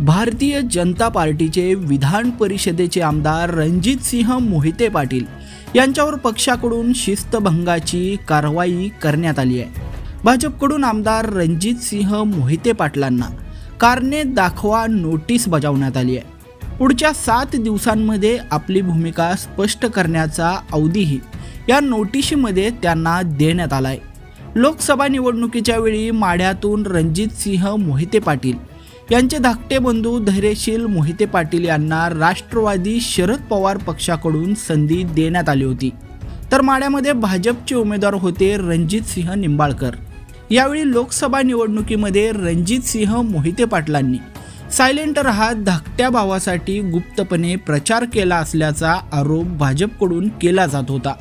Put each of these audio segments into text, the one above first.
भारतीय जनता पार्टीचे विधान परिषदेचे आमदार रणजितसिंह मोहिते पाटील यांच्यावर पक्षाकडून शिस्तभंगाची कारवाई करण्यात आली आहे. भाजपकडून आमदार रणजितसिंह मोहिते पाटलांना कारणे दाखवा नोटीस बजावण्यात आली आहे. पुढच्या सात दिवसांमध्ये आपली भूमिका स्पष्ट करण्याचा अवधीही या नोटिशीमध्ये त्यांना देण्यात आला आहे लोकसभा निवडणुकीच्या वेळी माढ्यातून रणजितसिंह मोहिते पाटील यांचे धाकटे बंधू धैर्यशील मोहिते पाटील यांना राष्ट्रवादी शरद पवार पक्षाकडून संधी देण्यात आली होती. तर माड्यामध्ये भाजपचे उमेदवार होते रणजित सिंह निंबाळकर. यावेळी लोकसभा निवडणुकीमध्ये रणजित सिंह मोहिते पाटलांनी सायलेंट राहत धाकट्या भावासाठी गुप्तपणे प्रचार केला असल्याचा आरोप भाजपकडून केला जात होता.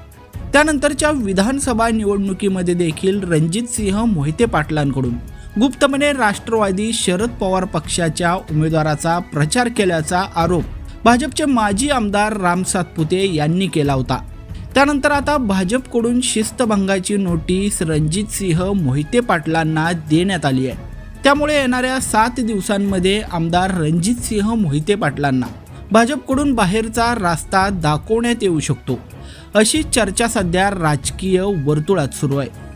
त्यानंतरच्या विधानसभा निवडणुकीमध्ये देखील रणजित सिंह मोहिते पाटलांकडून गुप्तपणे राष्ट्रवादी शरद पवार पक्षाच्या उमेदवाराचा प्रचार केल्याचा आरोप भाजपचे माजी आमदार राम सातपुते यांनी केला होता. त्यानंतर आता भाजपकडून शिस्तभंगाची नोटीस रणजित सिंह मोहिते पाटलांना देण्यात आली आहे. त्यामुळे येणाऱ्या सात दिवसांमध्ये आमदार रणजित सिंह मोहिते पाटलांना भाजपकडून बाहेरचा रास्ता दाखवण्यात येऊ शकतो. अशी चर्चा सध्या राजकीय वर्तुळात सुरू आहे.